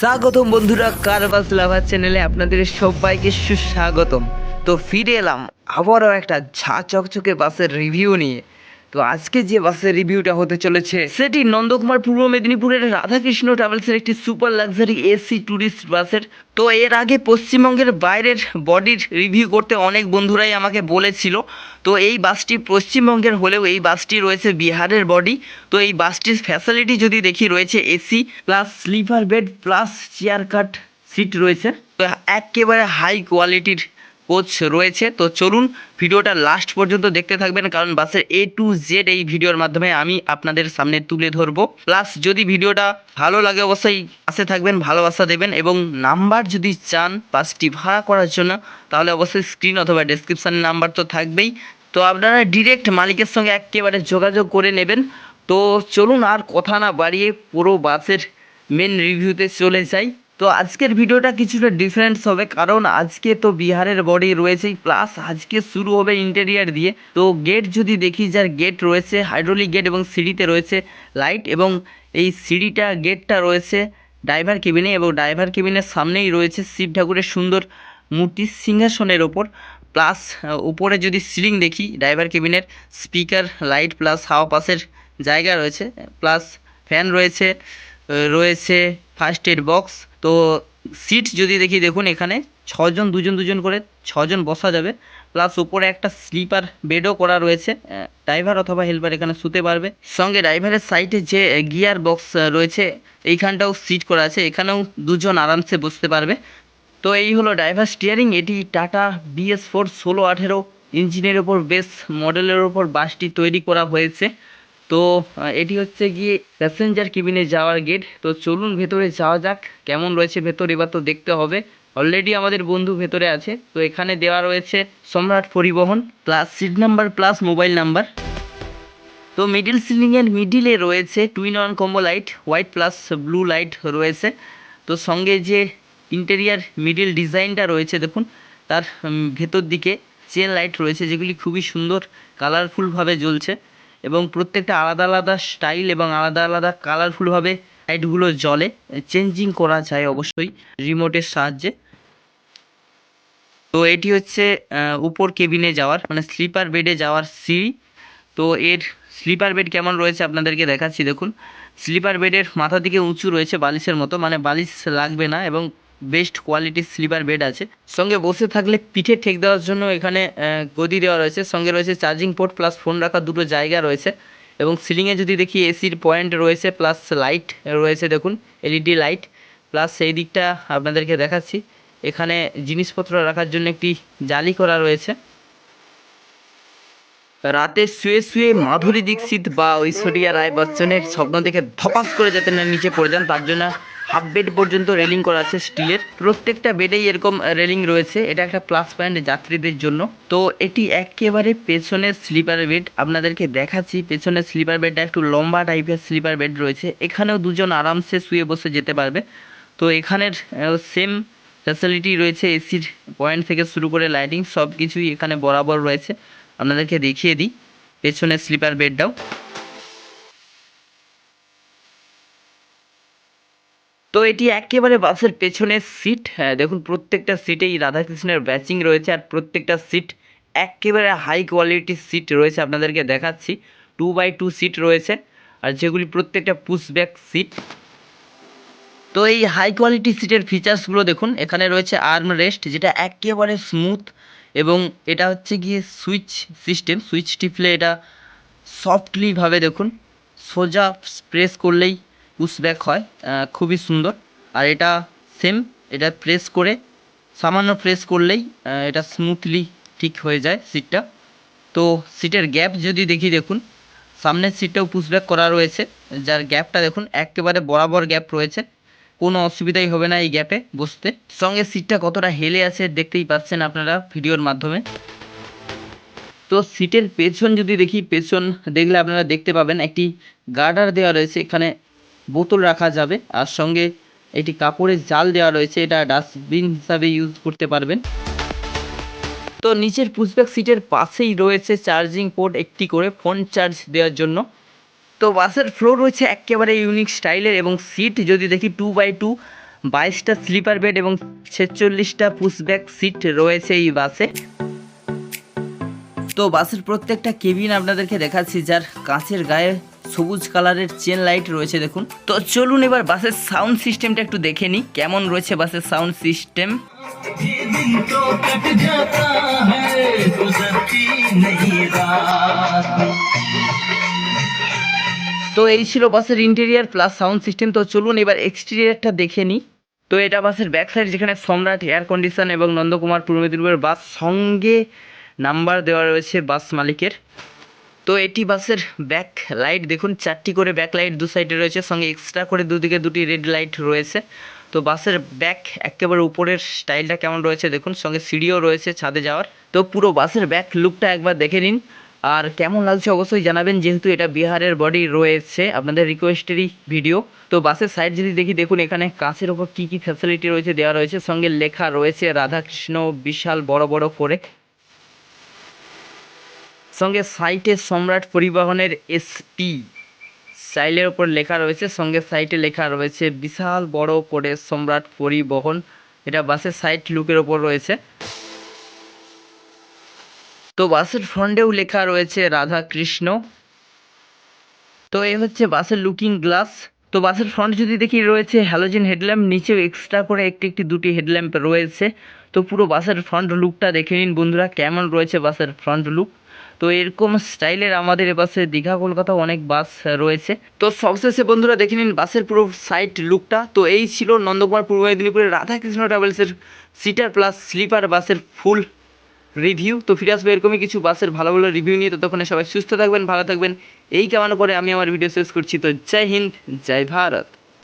স্বাগতম বন্ধুরা কারবাস লাভার চ্যানেলে আপনাদের সবাইকে সুস্বাগতম। তো ফিরে এলাম আবারও একটা ঝা চকচকে বাসের রিভিউ নিয়ে। তো আজকে যে বাসের রিভিউটা হতে চলেছে, সেটি নন্দকুমার পূর্ব মেদিনীপুরের রাধাকৃষ্ণ ট্রাভেলসের একটি সুপার লাক্সারি এসি ট্যুরিস্ট বাসের। তো এর আগে পশ্চিমবঙ্গের বাইরের বডির রিভিউ করতে অনেক বন্ধুরাই আমাকে বলেছিল, তো এই বাসটি পশ্চিমবঙ্গের হলেও এই বাসটি রয়েছে বিহারের বডি তো এই বাসটির ফ্যাসিলিটি যদি দেখি, রয়েছে AC plus sleeper bed plus chair cut seat রয়েছে। তো একেবারে হাই কোয়ালিটির কোচ রয়েছে। তো চলুন ভিডিওটা লাস্ট পর্যন্ত দেখতে থাকবেন, কারণ বাসের এ টু জেড এই ভিডিওর মাধ্যমে আমি আপনাদের সামনে তুলে ধরবো। প্লাস যদি ভিডিওটা ভালো লাগে, অবশ্যই পাশে থাকবেন, ভালোবাসা দেবেন এবং নাম্বার যদি চান বাসটি ভাড়া করার জন্য, তাহলে অবশ্যই স্ক্রিন অথবা ডেসক্রিপশানে নাম্বার তো থাকবেই। তো আপনারা ডিরেক্ট মালিকের সঙ্গে একেবারে যোগাযোগ করে নেবেন। তো চলুন আর কথা না বাড়িয়ে পুরো বাসের মেন রিভিউতে চলে যাই। তো আজকের ভিডিওটা কিছুটা ডিফারেন্স হবে, কারণ আজকে তো বিহারের বডি রয়েছেই প্লাস আজকে শুরু হবে ইন্টেরিয়ার দিয়ে। তো গেট যদি দেখি, যার গেট রয়েছে হাইড্রোলিক গেট এবং সিঁড়িতে রয়েছে লাইট এবং এই সিঁড়িটা গেটটা রয়েছে ড্রাইভার কেবিনে এবং ড্রাইভার কেবিনের সামনেই রয়েছে শিব ঠাকুরের সুন্দর মূর্তি সিংহাসনের ওপর। প্লাস উপরে যদি সিলিং দেখি ড্রাইভার কেবিনের স্পিকার লাইট প্লাস হাওয়া পাসের জায়গা রয়েছে প্লাস ফ্যান রয়েছে রয়েছে ফার্স্ট এড বক্স তো সিট যদি দেখি, দেখুন এখানে ছজন, দুজন দুজন করে ছজন বসা যাবে। প্লাস উপরে একটা স্লিপার বেডও করা রয়েছে। ড্রাইভার অথবা হেল্পার এখানে শুতে পারবে। সঙ্গে ড্রাইভারের সাইডে যে গিয়ার বক্স রয়েছে, এইখানটাও সিট করা আছে। এখানেও দুজন আরামসে বসতে পারবে। তো এই হলো ড্রাইভার স্টিয়ারিং এটি টাটা বিএস ফোর ষোলো আঠেরো ইঞ্জিনের ওপর বেস মডেলের ওপর বাসটি তৈরি করা হয়েছে। তো এটি হচ্ছে গিয়ে প্যাসেঞ্জার কেবিনে যাওয়ার গেট তো চলুন ভেতরে যাওয়া যাক, কেমন রয়েছে ভেতর, এবার তো দেখতে হবে। অলরেডি আমাদের বন্ধু ভেতরে আছে, তো এখানে দেওয়া রয়েছে Samrat Paribahan plus seat number plus mobile number তো মিডিল সিলিংয়ের মিডিলে রয়েছে twin on combo light white plus blue light রয়েছে। তো সঙ্গে যে ইন্টেরিয়ার মিডিল ডিজাইনটা রয়েছে, দেখুন, তার ভেতর দিকে চেন লাইট রয়েছে, যেগুলি খুবই সুন্দর কালারফুলভাবে জ্বলছে। এবং প্রত্যেকটা আলাদা আলাদা স্টাইল এবং আলাদা আলাদা কালারফুলভাবে লাইটগুলো জ্বলে, চেঞ্জিং করা যায় অবশ্যই রিমোটের সাহায্যে। তো এটি হচ্ছে উপর কেবিনে যাওয়ার মানে স্লিপার বেডে যাওয়ার সিঁড়ি। তো এর স্লিপার বেড কেমন রয়েছে আপনাদেরকে দেখাচ্ছি, দেখুন। স্লিপার বেডের মাথা দিকে উঁচু রয়েছে বালিশের মতো মানে বালিশ লাগবে না এবং বেস্ট কোয়ালিটির স্লিপার বেড আছে। সঙ্গে বসে থাকলে পিঠে ঠেক দেওয়ার জন্য এখানে গদি দেওয়া রয়েছে। সঙ্গে রয়েছে চার্জিং পোর্ট প্লাস ফোন রাখার দুটো জায়গা রয়েছে। এবং সিলিংয়ে যদি দেখি এসির পয়েন্ট রয়েছে প্লাস লাইট রয়েছে দেখুন এলইডি লাইট প্লাস সেই দিকটা আপনাদেরকে দেখাচ্ছি। এখানে জিনিসপত্র রাখার জন্য একটি জালি করা রয়েছে। রাতে শুয়ে শুয়ে মাধুরী দীক্ষিত বা ঐশ্বরিয়া রায় বচ্চনের স্বপ্ন দেখে ধপাস করে যাতে না নিচে পড়ে যান, তার জন্য হাফ বেড পর্যন্ত রেলিং করা আছে স্টিলের। প্রত্যেকটা বেডেই এরকম রেলিং রয়েছে। এটা একটা প্লাস পয়েন্ট যাত্রীদের জন্য। তো এটি একেবারে পেছনের স্লিপার বেড। আপনাদেরকে দেখাচ্ছি, পেছনের স্লিপার বেডটা একটু লম্বা টাইপের স্লিপার বেড রয়েছে। এখানেও দুজন আরামসে শুয়ে বসে যেতে পারবে। তো এখানের সেম ফ্যাসিলিটি রয়েছে, এসির পয়েন্ট থেকে শুরু করে লাইটিং সব কিছুই এখানে বরাবর রয়েছে। আপনাদেরকে দেখিয়ে দিই, পেছনের স্লিপার বেডটাও। তো এটি একেবারে বাসের পেছনের সিট হ্যাঁ দেখুন, প্রত্যেকটা সিটেই রাধাকৃষ্ণের ব্যাচিং রয়েছে আর প্রত্যেকটা সিট একেবারে হাই কোয়ালিটির সিট রয়েছে আপনাদেরকে দেখাচ্ছি। টু বাই টু সিট রয়েছে আর যেগুলি প্রত্যেকটা পুশব্যাক সিট তো এই হাই কোয়ালিটি সিটের ফিচার্সগুলো দেখুন, এখানে রয়েছে আর্ম রেস্ট যেটা একেবারে স্মুথ এবং এটা হচ্ছে গিয়ে সুইচ সিস্টেম সুইচ টিপলে এটা সফটলিভাবে দেখুন, সোজা প্রেস করলেই পুশব্যাক হয় খুবই সুন্দর। আর এটা সেম এটা প্রেস করে, সামান্য প্রেস করলেই এটা স্মুথলি ঠিক হয়ে যায় সিটটা তো সিটের গ্যাপ যদি দেখি দেখুন, সামনের সিটটাও পুশব্যাক করা রয়েছে। যার গ্যাপটা দেখুন, একেবারে বরাবর গ্যাপ রয়েছে। কোনো অসুবিধাই হবে না এই গ্যাপে বসতে। সঙ্গে সিটটা কতটা হেলে আছে দেখতেই পাচ্ছেন আপনারা ভিডিওর মাধ্যমে। তো সিটের পেছন যদি দেখি, পেছন দেখলে আপনারা দেখতে পাবেন একটি গার্ডার দেওয়া রয়েছে। এখানে বোতল রাখা যাবে। আর সঙ্গে একটি কাপড়ের জাল দেওয়া রয়েছে। এটা ডাস্টবিন হিসাবে ইউজ করতে পারবেন। তো নিচের পুশব্যাক সিটের পাশেই রয়েছে চার্জিং পোর্ট একটি করে ফোন চার্জ দেওয়ার জন্য। তো বাসের ফ্লোর রয়েছে একেবারে ইউনিক স্টাইলের এবং সিট যদি দেখি টু বাই টু বাইশটা স্লিপার বেড এবং ছেচল্লিশটা পুশব্যাক সিট রয়েছে এই বাসে। তো বাসের প্রত্যেকটা কেবিন আপনাদেরকে দেখাচ্ছি, যার কাঁচের গায়ে সবুজ কালারের চেন লাইট রয়েছে, দেখুন। তো চলুন এবার বাসের সাউন্ড সিস্টেমটা একটু দেখে নিই, কেমন রয়েছে বাসের সাউন্ড সিস্টেম। তো এই ছিল বাসের ইন্টেরিয়ার প্লাস সাউন্ড সিস্টেম তো চলুন এবার এক্সটেরিয়ারটা দেখে নিই। তো এটা বাসের ব্যাক সাইড যেখানে সম্রাট এয়ার কন্ডিশন এবং নন্দকুমার পূর্ব মেদিনীপুরের বাস সঙ্গে নাম্বার দেওয়া রয়েছে বাস মালিকের। তো এটি বাসের ব্যাক লাইট দেখুন, চারটি করে ব্যাক লাইট দু সাইডে রয়েছে, সঙ্গে এক্সট্রা করে দুদিকে দুটি রেড লাইট রয়েছে। তো বাসের ব্যাক একেবারে উপরের স্টাইলটা কেমন রয়েছে দেখুন, সঙ্গে সিঁড়িও রয়েছে ছাদে যাওয়ার। তো পুরো বাসের ব্যাক লুকটা একবার দেখে নিন। আর কেমন লাগছে অবশ্যই জানাবেন, যেহেতু এটা বিহারের বডি রয়েছে আপনাদের রিকোয়েস্টেরই ভিডিও তো বাসের সাইড যদি দেখি, দেখুন, এখানে কাঁচের ওপর কী কী ফ্যাসিলিটি রয়েছে দেওয়া রয়েছে। সঙ্গে লেখা রয়েছে, রাধাকৃষ্ণ বিশাল বড় বড় করে। সঙ্গে সাইটে সম্রাট পরিবহনের এসপি সাইলের ওপর লেখা রয়েছে, সঙ্গে সাইটে লেখা রয়েছে, বিশাল বড় করে সম্রাট পরিবহন। এটা বাসের সাইড লুকের ওপর রয়েছে। তো বাসের ফ্রন্টেও লেখা রয়েছে রাধা কৃষ্ণ তো এই হচ্ছে বাসের লুকিং গ্লাস। তো বাসের ফ্রন্ট যদি দেখি রয়েছে হ্যালোজেন হেডল্যাম্প, নিচেও এক্সট্রা করে একটি একটি দুটি হেডল্যাম্প রয়েছে। তো পুরো বাসের ফ্রন্ট লুকটা দেখে নিন বন্ধুরা, কেমন রয়েছে বাসের ফ্রন্ট লুক। তো এরকম স্টাইলের আমাদের এ বাসে দীঘা কলকাতা অনেক বাস রয়েছে। তো সবশেষে বন্ধুরা দেখে নিন বাসের পুরো সাইড লুকটা তো এই ছিল নন্দকুমার পূর্ব মেদিনীপুরের রাধাকৃষ্ণ ট্রাভেলসের সিটার প্লাস স্লিপার বাসের ফুল রিভিউ তো ফিরে আসবে এরকমই কিছু বাসের ভালো ভালো রিভিউ নিয়ে। ততক্ষণে সবাই সুস্থ থাকবেন, ভালো থাকবেন। এই কামনা করে আমি আমার ভিডিও শেষ করছি। তো জয় হিন্দ, জয় ভারত।